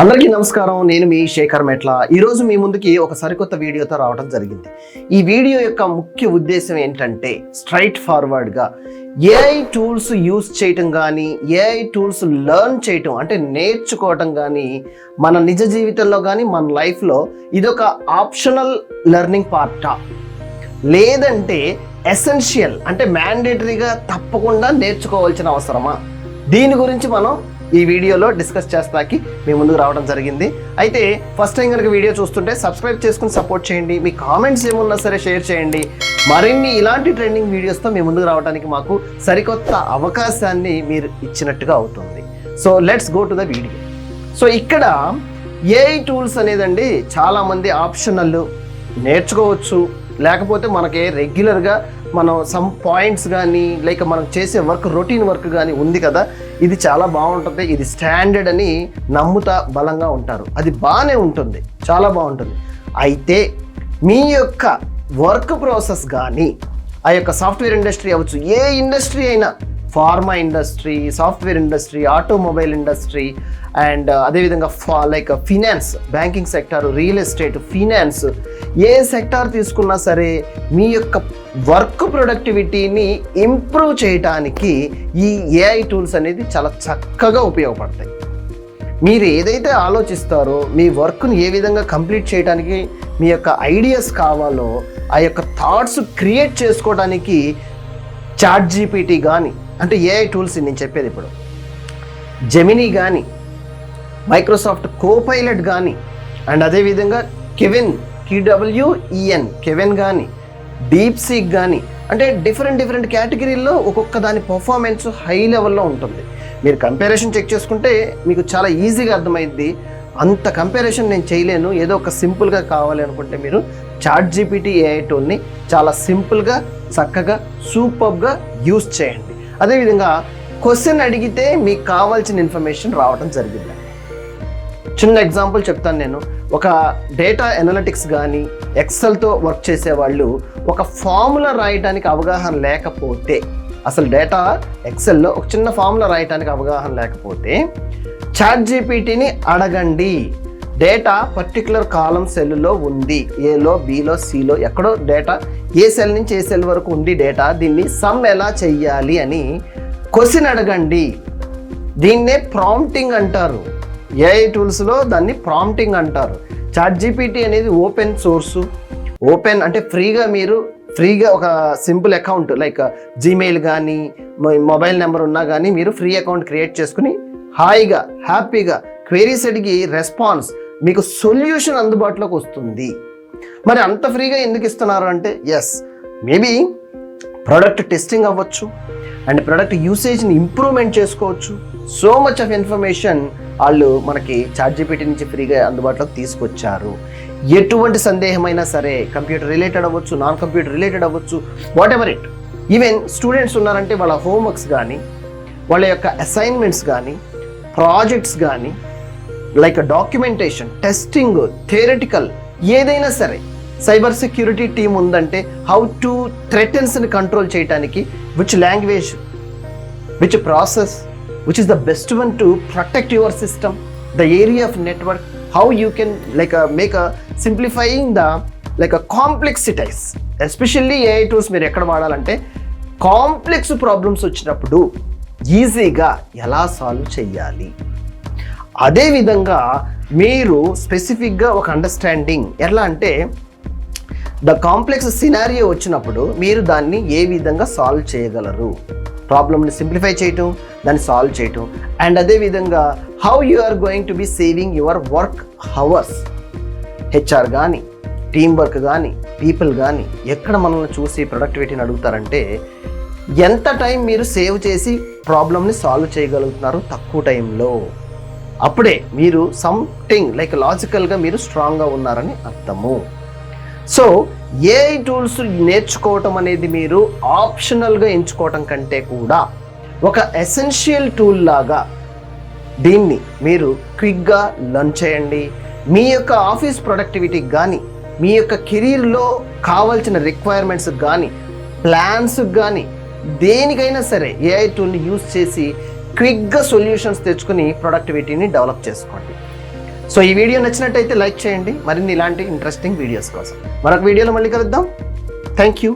అందరికీ నమస్కారం. నేను మీ శేఖర్ మెట్ల. ఈరోజు మీ ముందుకి ఒక సరికొత్త వీడియోతో రావడం జరిగింది. ఈ వీడియో యొక్క ముఖ్య ఉద్దేశం ఏంటంటే స్ట్రైట్ ఫార్వర్డ్గా ఏఐ టూల్స్ యూస్ చేయటం కానీ ఏఐ టూల్స్ లెర్న్ చేయటం అంటే నేర్చుకోవటం కానీ మన నిజ జీవితంలో కానీ మన లైఫ్లో ఇదొక ఆప్షనల్ లెర్నింగ్ పార్టా లేదంటే ఎసెన్షియల్ అంటే మ్యాండేటరీగా తప్పకుండా నేర్చుకోవాల్సిన అవసరమా? దీని గురించి మనం ఈ వీడియోలో డిస్కస్ చేస్తాకి మీ ముందుకు రావడం జరిగింది. అయితే ఫస్ట్ టైం కనుక వీడియో చూస్తుంటే సబ్స్క్రైబ్ చేసుకుని సపోర్ట్ చేయండి. మీ కామెంట్స్ ఏమున్నా సరే షేర్ చేయండి. మరిన్ని ఇలాంటి ట్రెండింగ్ వీడియోస్తో మీ ముందుకు రావడానికి మాకు సరికొత్త అవకాశాన్ని మీరు ఇచ్చినట్టుగా అవుతుంది. So let's go to the video so ఇక్కడ ఏఐ టూల్స్ అనేదండి చాలామంది ఆప్షనల్ నేర్చుకోవచ్చు. లేకపోతే మనకి రెగ్యులర్గా మనం సమ్ పాయింట్స్ కానీ లైక్ మనం చేసే వర్క్ రొటీన్ వర్క్ కానీ ఉంది కదా ఇది చాలా బాగుంటుంది. ఇది స్టాండర్డ్ అని నమ్ముతా బలంగా ఉంటారు. అది బాగానే ఉంటుంది. చాలా బాగుంటుంది. అయితే మీ యొక్క వర్క్ ప్రాసెస్ కానీ ఆ యొక్క సాఫ్ట్వేర్ ఇండస్ట్రీ అవ్వచ్చు ఏ ఇండస్ట్రీ అయినా pharma industry software industry automobile industry and uh, అదేవిధంగా ఫా like uh, finance banking sector real estate finance. ఏ సెక్టార్ తీసుకున్నా సరే మీ యొక్క వర్క్ ప్రొడక్టివిటీని ఇంప్రూవ్ చేయటానికి ఈ ఏఐ టూల్స్ అనేది చాలా చక్కగా ఉపయోగపడతాయి. మీరు ఏదైతే ఆలోచిస్తారో మీ వర్క్ను ఏ విధంగా కంప్లీట్ చేయడానికి మీ యొక్క ఐడియాస్ కావాలో ఆ యొక్క థాట్స్ క్రియేట్ చేసుకోవడానికి చాట్ జీపీటీ కానీ అంటే ఏఐ టూల్స్ నేను చెప్పేది ఇప్పుడు. జెమినీ కానీ మైక్రోసాఫ్ట్ కోపైలట్ కానీ అండ్ అదేవిధంగా Qwen Q W E N Qwen కానీ డీప్ సీక్ కానీ అంటే డిఫరెంట్ డిఫరెంట్ కేటగిరీల్లో ఒక్కొక్క దాని పర్ఫార్మెన్స్ హై లెవెల్లో ఉంటుంది. మీరు కంపారిజన్ చెక్ చేసుకుంటే మీకు చాలా ఈజీగా అర్థమైంది అంత కంపారిజన్ నేను చేయలేను. ఏదో ఒక సింపుల్గా కావాలి అనుకుంటే మీరు చాట్ జీపీటీ ఏఐ టూల్ని చాలా సింపుల్గా చక్కగా సూపర్గా యూస్ చేయండి. అదేవిధంగా క్వశ్చన్ అడిగితే మీకు కావాల్సిన ఇన్ఫర్మేషన్ రావడం జరిగింది. చిన్న ఎగ్జాంపుల్ చెప్తాను నేను. ఒక డేటా ఎనలిటిక్స్ కానీ ఎక్సెల్తో వర్క్ చేసే వాళ్ళు ఒక ఫార్ములా రాయడానికి అవగాహన లేకపోతే అసలు డేటా ఎక్సెల్లో ఒక చిన్న ఫార్ములా రాయడానికి అవగాహన లేకపోతే చాట్ జీపీటీని అడగండి డేటా పర్టికులర్ కాలం సెల్లో ఉంది. ఏలో బీలో సిలో ఎక్కడో డేటా ఏ సెల్ నుంచి ఏ సెల్ వరకు ఉంది డేటా? దీన్ని సమ్ ఎలా చెయ్యాలి అని క్వశ్చన్ అడగండి. దీన్నే ప్రాంప్టింగ్ అంటారు. ఏఐ టూల్స్లో దాన్ని ప్రాంప్టింగ్ అంటారు. చాట్ జీపీటీ అనేది ఓపెన్ సోర్సు. ఓపెన్ అంటే ఫ్రీగా మీరు ఫ్రీగా ఒక సింపుల్ అకౌంట్ లైక్ జీమెయిల్ కానీ మొబైల్ నెంబర్ ఉన్నా కానీ మీరు ఫ్రీ అకౌంట్ క్రియేట్ చేసుకుని హాయిగా హ్యాపీగా క్వేరీస్ అడిగి రెస్పాన్స్ మీకు సొల్యూషన్ అందుబాటులోకి వస్తుంది. మరి అంత ఫ్రీగా ఎందుకు ఇస్తున్నారు అంటే ఎస్ మేబీ ప్రోడక్ట్ టెస్టింగ్ అవ్వచ్చు అండ్ ప్రోడక్ట్ యూసేజ్ని ఇంప్రూవ్మెంట్ చేసుకోవచ్చు. సో మచ్ ఆఫ్ ఇన్ఫర్మేషన్ వాళ్ళు మనకి చార్జీపీటీ నుంచి ఫ్రీగా అందుబాటులోకి తీసుకొచ్చారు. ఎటువంటి సందేహమైనా సరే కంప్యూటర్ రిలేటెడ్ అవ్వచ్చు నాన్ కంప్యూటర్ రిలేటెడ్ అవ్వచ్చు whatever it even students ఉన్నారంటే వాళ్ళ హోంవర్క్స్ కానీ వాళ్ళ యొక్క అసైన్మెంట్స్ కానీ ప్రాజెక్ట్స్ కానీ లైక్ డాక్యుమెంటేషన్ టెస్టింగ్ థియరటికల్ ఏదైనా సరే సైబర్ సెక్యూరిటీ టీం ఉందంటే హౌ టు థ్రెటన్స్ని కంట్రోల్ చేయడానికి which language which process which is the best one to protect your system the area of network how you can like make a simplifying the like a complexitize especially AI tools మీరు ఎక్కడ వాడాలంటే complex problems వచ్చినప్పుడు ఈజీగా ఎలా solve చేయాలి? అదేవిధంగా మీరు స్పెసిఫిక్గా ఒక అండర్స్టాండింగ్ ఎలా అంటే ద కాంప్లెక్స్ సినారియో వచ్చినప్పుడు మీరు దాన్ని ఏ విధంగా సాల్వ్ చేయగలరు? ప్రాబ్లమ్ని సింప్లిఫై చేయటం దాన్ని సాల్వ్ చేయటం. అండ్ అదేవిధంగా how you are going to be saving your work hours HR కానీ టీం వర్క్ కానీ పీపుల్ కానీ ఎక్కడ మనల్ని చూసి ప్రొడక్టివిటీని అడుగుతారంటే ఎంత టైం మీరు సేవ్ చేసి ప్రాబ్లమ్ని సాల్వ్ చేయగలుగుతున్నారు తక్కువ టైంలో అప్పుడే మీరు సంథింగ్ లైక్ లాజికల్గా మీరు స్ట్రాంగ్గా ఉన్నారని అర్థము. సో ఏఐ టూల్స్ నేర్చుకోవటం అనేది మీరు ఆప్షనల్గా ఎంచుకోవటం కంటే కూడా ఒక ఎసెన్షియల్ టూల్ లాగా దీన్ని మీరు క్విక్గా లర్న్ చేయండి. మీ యొక్క ఆఫీస్ ప్రొడక్టివిటీకి కానీ మీ యొక్క కెరీర్లో కావాల్సిన రిక్వైర్మెంట్స్కి కానీ ప్లాన్స్కి కానీ దేనికైనా సరే ఏఐ టూల్ని యూస్ చేసి క్విక్గా సొల్యూషన్స్ తెచ్చుకుని ప్రొడక్టివిటీని డెవలప్ చేసుకోండి. సో ఈ వీడియో నచ్చినట్టయితే లైక్ చేయండి. మరిన్ని ఇలాంటి ఇంట్రెస్టింగ్ వీడియోస్ కోసం. మరొక వీడియోలో మళ్ళీ కలుద్దాం. Thank you.